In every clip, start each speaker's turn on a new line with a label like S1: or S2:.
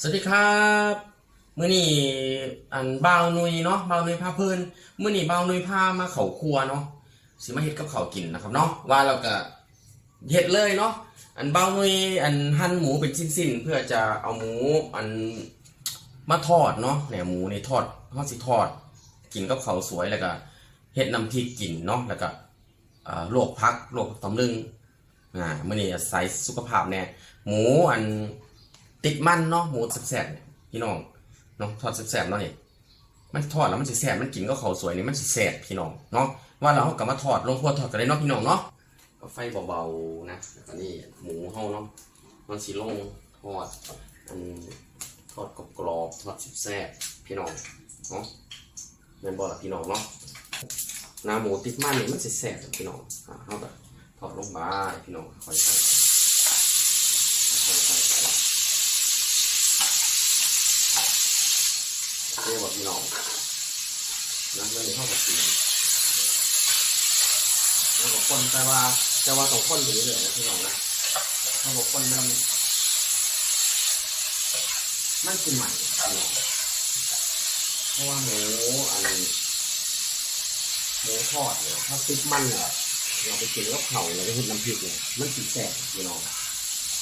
S1: สวัสดีครับมื้อนี้อันเบาวนุยเนาะเบาวนุยพาเพิ่นมื้อนี้บ่าวนุยพามาเขาครัวเนาะสิมาเฮ็ดกับเขากินนะครับเนาะว่าเราก็เฮ็ดเลยเนาะอันเบาวนุยอันหั่นหมูเป็นชิ้นๆ เพื่อจะเอาหมูอันมาทอดเนาะเนี่ยหมูในทอดเฮาสิทอด กินกับเขาสวยแล้วก็เฮ็ดน้ำพริกกินเนาะแล้วก็ลวกผักลวกตำลึงอ่ามื้อนี้ใส่สุขภาพแน่หมูอัน ติดมันเนาะหมูแซ่บๆเนี่ยพี่น้องเนาะทอดแซ่บๆเนาะนี่มันทอดแล้วมันสิแซ่บมันกินก็เขาสวยนี่มันสิแซ่บพี่น้องเนาะว่าเราเอากลับมาทอดลงครัวทอดกันได้เนาะพี่น้องเนาะก็ไฟเบาๆนะแล้วก็นี่หมูเฮาเนาะมันสิลงทอดอันทอดกรอบๆทอดแซ่บๆพี่น้องเนาะแม่นบ่ล่ะพี่น้องเนาะน้าหมูติดมันนี่มันสิแซ่บพี่น้องอ่าเฮาก็ทอดลงไปพี่น้องคอยๆค่อยๆค่อยๆ เรียกว่าพี่น้องนั่นเรื่องนี้เข้ากับจริงแล้วก็คนแต่ว่าแต่ว่าต้องคนไปเรื่อยๆนะพี่น้องนะเขาบอกคนมันมันคือใหม่พี่น้องเพราะว่าหมูอันหมูทอดเนี่ยถ้าติดมันเนี่ยเราไปกินกับเข่าเราไปเห็นน้ำพริกเนี่ยมันติดแสบพี่น้อง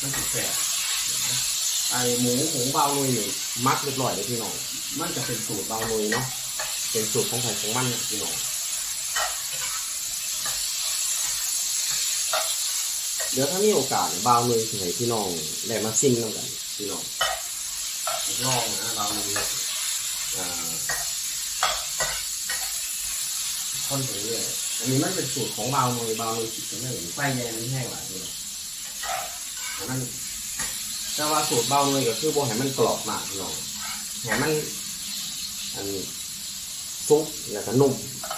S1: มันติดแสบ ไอหมูหมูเบาลุยนี่มักเรียบร้อยเลยพี่น้องมันจะเป็นสูตรเบาลุยเนาะเป็นสูตรของใครของมันเนี่ยพี่น้องเดี๋ยวถ้ามีโอกาสเบาลุยถึงไหนพี่น้องได้มาซิมน้ำกันพี่น้องลองนะเบาลุยอ่าคนไปเรื่อยอันนี้มันเป็นสูตรของเบาลุยเบาลุยคิดกันไม่เห็นไฟแดงนี่แห้งหลายพี่น้องอันนั้น แต่ว่าสูตรเบาเลยก็คือบ่ให้มันกรอบมากพี่น้องให้มันอันซุกแล้วก็นุ่ม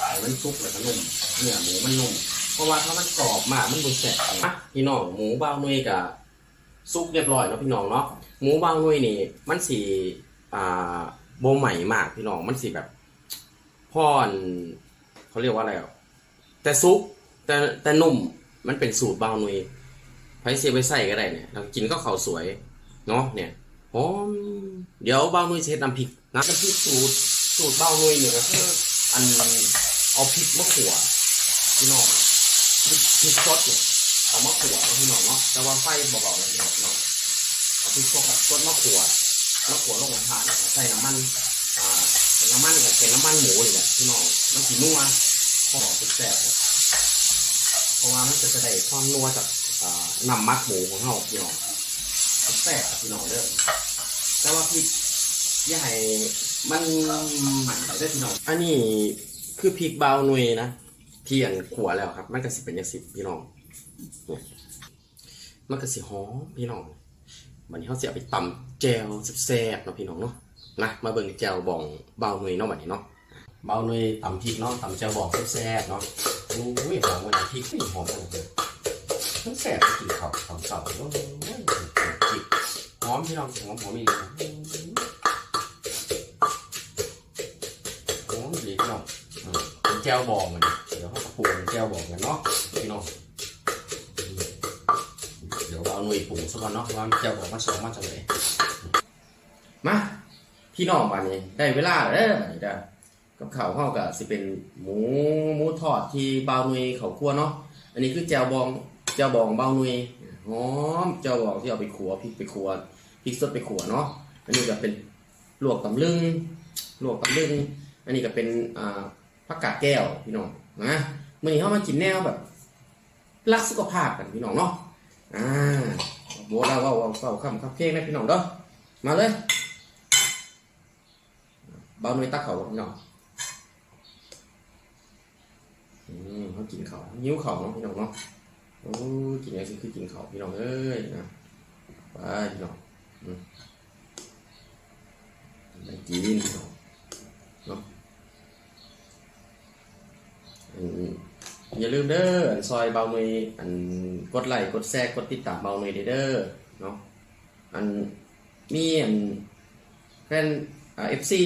S1: ให้มันซุกแล้วก็นุ่มเนื้อหมูมันนุ่มเพราะว่าถ้ามันกรอบมากมันบ่แซ่บนะพี่น้องหมูเบาหน่วยกับซุกเรียบร้อยแล้วพี่น้องเนาะหมูเบาหน่วยนี่ มันสีอ่าโบใหม่มากพี่น้องมันสีแบบพอนเขาเรียกว่าอะไรอะแต่ซุกแต่แต่นุ่มมันเป็นสูตรเบาหน่วยไผเสียไปใส่ก็ได้เนี่ยเรากินก็ข้าวสวย เนาะเนี่ยหอมเดี๋ยวเบ้านุ้ยเช็ดน้ำพริกน้ำพริกสูตรสูตรเบ้านุ้ยเนี่ยก็คืออันเอาพริกมะขั่วพี่น้องพริกพริกสดเนี่ยเอามะขวาพี่น้องเนาะแต่ว่าไฟเบาๆเลยพี่น้องเนาะเอาพริกสดกับสดมะขั่วมะขั่วลงกระทะเนี่ยใส่น้ำมันอ่าน้ำมันกับเป็นน้ำมันหมูนี่แหละพี่น้องน้ำสีนัวหอมแซ่บเพราะว่ามันจะได้ความนัวจากอ่านำมักหมูของเราพี่น้อง แซ่บพี่น้องเด้อแต่ว่าพริกย่าให้มันหมันได้อพี่น้อง อันนี้คือพริกเบาหนุยนะเทียนขัวแล้วครับ มันก็สิเป็นย่างสิพี่น้องเนี่ยมันก็สิหอมพี่น้องวันนี้เขาเสิเอาไปตำแจวแซ่บๆเนาะพี่น้องเนาะนะมาเบิ่งแจวบองเบาหนุยเนาะวันนี้เนาะเบาหนุยตำพริกเนาะตำแจวบองแซ่บๆเนาะโอ้ยหอมวันนี้พริกไม่หอมเลยต้องแสบไปกินข้าวข้าโอ้ยจิบหอ มพี่น้องหอมหอมอีกหอมดีพี่น้องอืมเป็นแก้วบองมันเดี๋ยวเขาปรุงเป็นแก้วบองกันเนาะพี่น้องเดี๋ยวเอาหน่วยปรุงสักก่อนเนาะว่าแก้วบองมันสองมาจากไหนมาพี่น้องวันนี้ได้เวลาแล้วเด้อบัดนี้เด้กับข้าวเข้ากับสิเป็นหมูหมูทอดที่บาวนุยเขาคั่วเนาะอันนี้คือแจวบองแจวบองบาหนุยหอมแจวบองที่เอาไปขัวพริกไปขัว พริกสดไปขัวเนาะอันนี้ก็เป็นลวกตำลึงลวกตำลึง อันนี้ก็เป็นอ่าผักกาดแก้วพี่น้องนะมื่อนี้เขามากินแนวแบบรักสุขภาพกันพี่น้องเนาะอ่าโบราณว่าว่าว่าคำคำเพลงนะพี่น้องเด้อมาเลยเบาหนุยตักเขาพี่น้องอืมเขากินเขายิ้วเขาเนาะพี่น้องเนาะโอ้ยกินอะไรสิคือกินเขาพี่น้องเอ้ยนะไปพี่น้อง มได้กินพี่น้องเนาะอย่าลืมเด้ออันซอยเบาหน่อยอันกดไลค์กดแชร์กดติดตามเบาหน่อยเด้อเนาะอันมีอันแฟนอ่าเอฟซี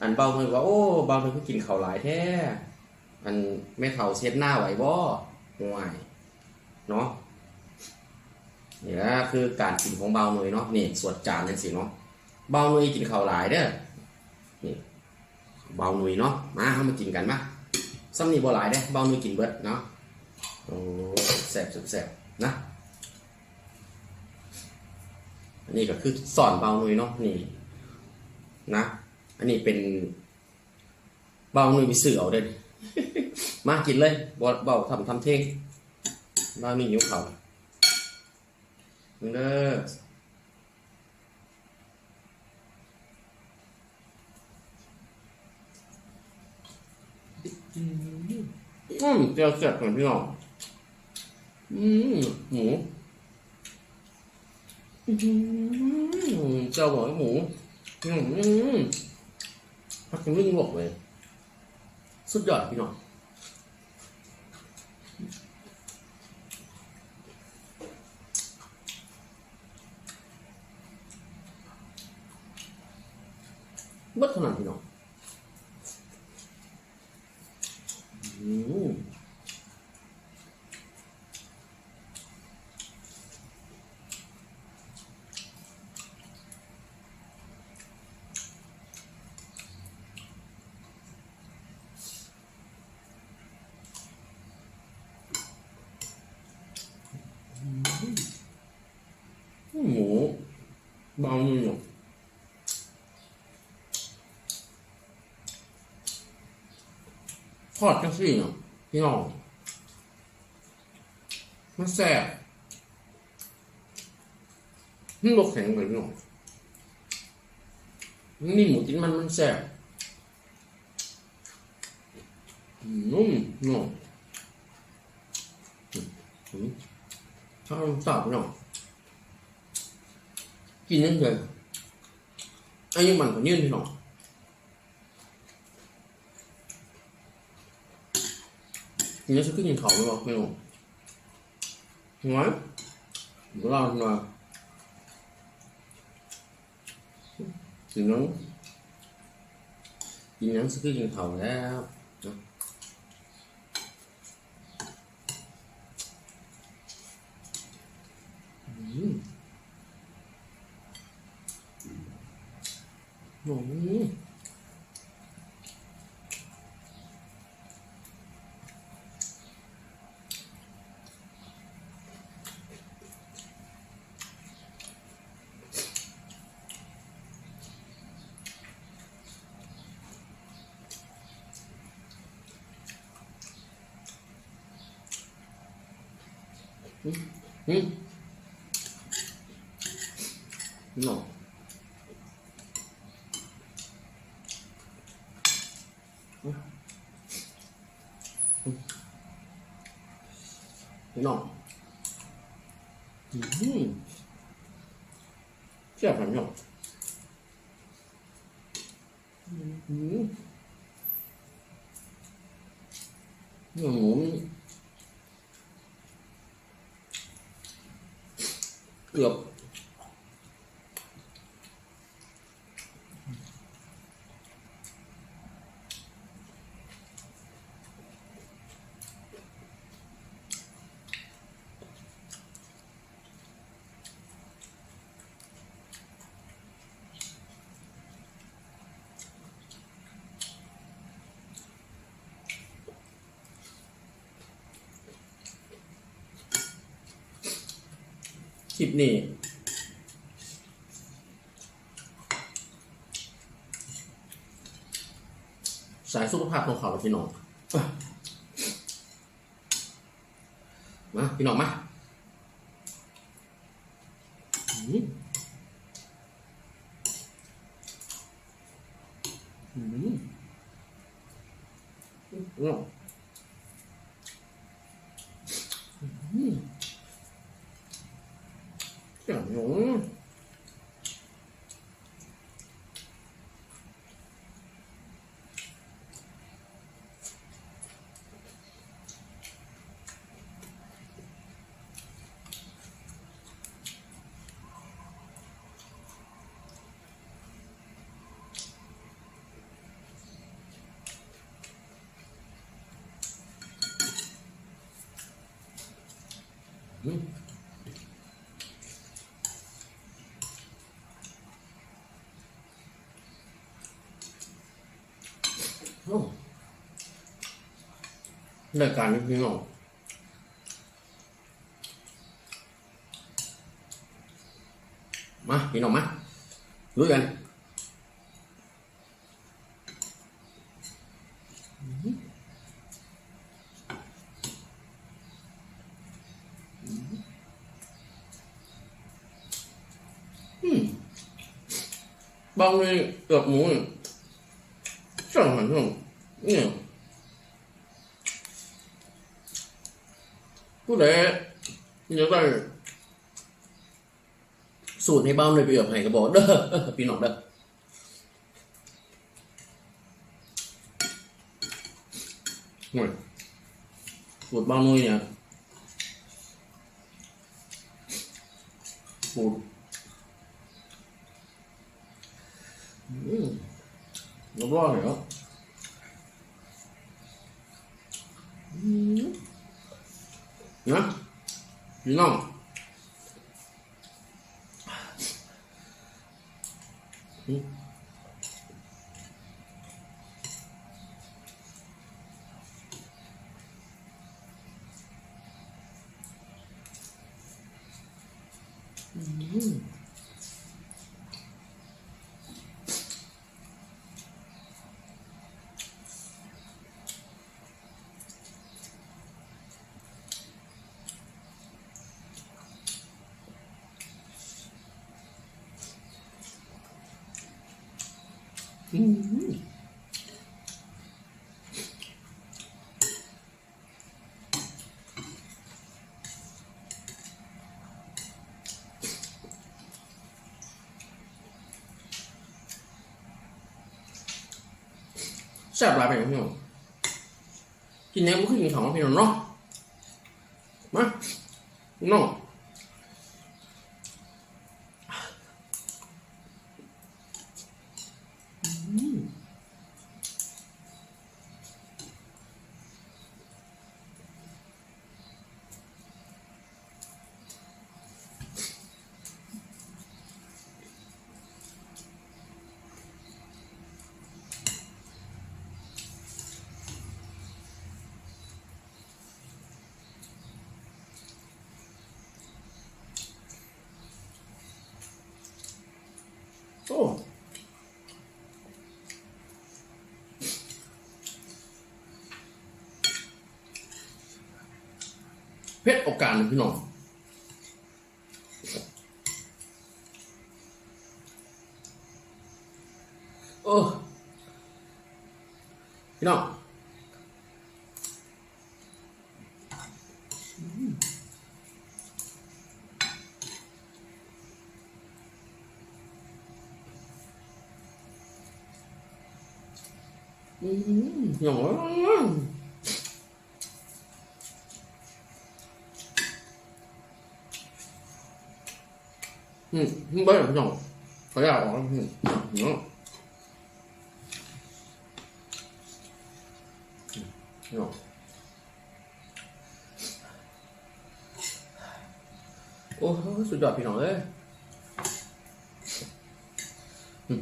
S1: อันเบาหน่อยว่าโอ้เบาหน่อยคือกินเขาวหลายแท้มันไม่เท่าเช็ดหน้าไหวบ่ห่วยเนาะ นี่แหละคือการกินของเบาหน่อยเนาะนี่สวดจานนั่นสิเนาะเบาหนุยกินข้าวหลายเด้อนี่เบาหนุยเนาะมาเฮามากินกันมาซ้ำนี่บ่หลายเด้อเบาหนุยกินเบิดเนาะโอ้แซ่บแซ่บนะอันนี้ก็คือสอนเบาหนุยเนาะนี่นะ อันนี้เป็นเบาหนุยไปสื่อเอาเด้อมากินเลยบ่เบาทำทำเท่งเบาหนุยหิวข้า วเด้ออืมเจียวเสร็จก่อนพี่น้องอืมหมูอืมเจียวบอกว่าหมูอืมอืมพักกินวิ่งบวกเลย สุดยอดพี่น้อง เบิดเท่านั้นพี่น้องอืมหมูเบาหน่อย ทอดจังสิเนาะพี่น้องมันแซ่บมันบกแข็งเลยพี่น้องมันนี่หมูจิ้นมันมันแซ่บนุ่มเนาะอืมชอบชอบพี่น้องกินนั่นเลยอายุมันก็ยืนพี่น้อง กินน้ำจะขึ้นกินเขาแล้วนะอืมหนูอืมอืม หนูพี่น้องอืมเชื่อผมพี่น้อ งอืมเนื้อหมูนี่เกือบ คลิปนี้สายสุขภาพของเขาพี่น้องอะมาพี่น้องมาอืมอืมพี่น้องอืม อย่างนี้อืม โอ้ รายการนี้พี่น้องมาพี่น้องมาลุยกันบางทีเกือบหมูเนี่ยสั่งหันสั่งเนี่ย ผู้ใดอยากได้สูตรให้บ้างเลยไปเอือบให้ก็บอกเด้อพี่น้องเด้อหน่อยสูตรบ้างนุ้ยเนี่ยสูตรอืม nó lo 你看别闹了嗯。嗯。 มแซ่บหลายไปพี่น้องกินเนี้ยมันขึ้นกินของพี่น้องเนาะมาพี่น้อง โอ้เพชรโอกาสพี่น้องโอ้พี่น้อง อืมพี่น้องอืมไม่ได้หนองขออยากออกอืมเนาะพี่น้องโอ้สุดยอดพี่น้องเลยอืม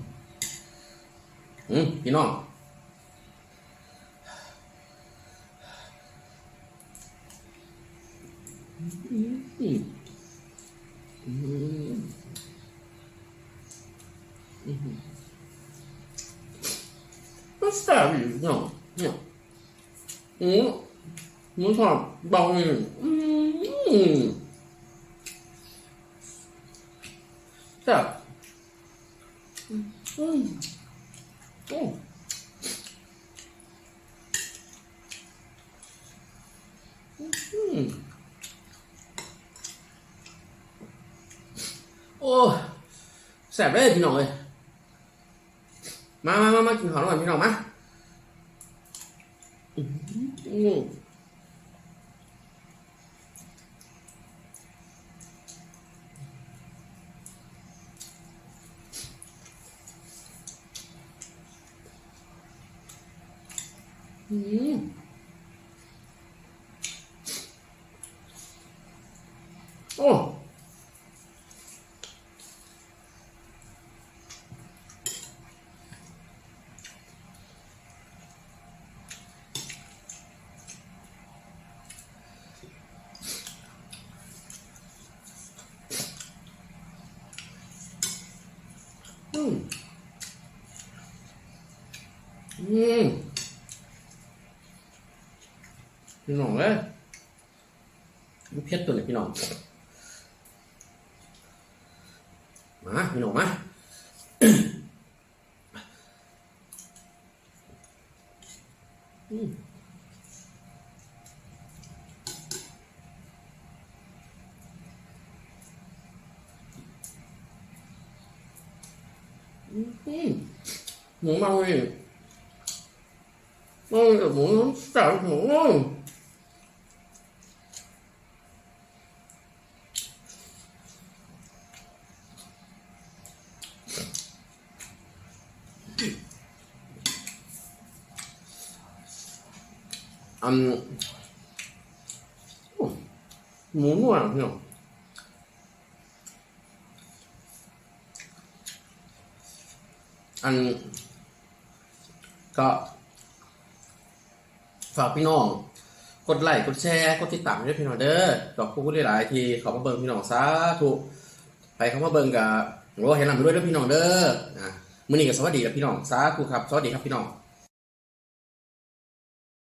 S1: อืมพี่น้อง อืมอืมอืมอืมก็แซ่บอยู่เนาะเนี่ยหมูหมูทอดเบาเลยอืมแซ่บอืมอืมโอ้อืม โอ้แสบเลยพี่น้องเลยมามามามากินของหน่อยพี่น้องมาอืมอืมอืมโอ้ อืมอื มพี่น้องเอ้ยมันเผ็ดตัวไหนพี่น้องมาพี่น้องมาอืมอืมหมู เมาเลยเมากับ ฝากพี่น้อง กดไลค์กดแชร์กดติดตามด้วยพี่น้องเด้อดอกคุณหลายทีขอมาเบิ่งพี่น้องสาธุไปเขามาเบิ่งกับโอ้เห็นหลังด้วยด้วยพี่น้องเด้อนะมื้อนี้ก็สวัสดีกับพี่น้องสาธุครับสวัสดีครับพี่น้อง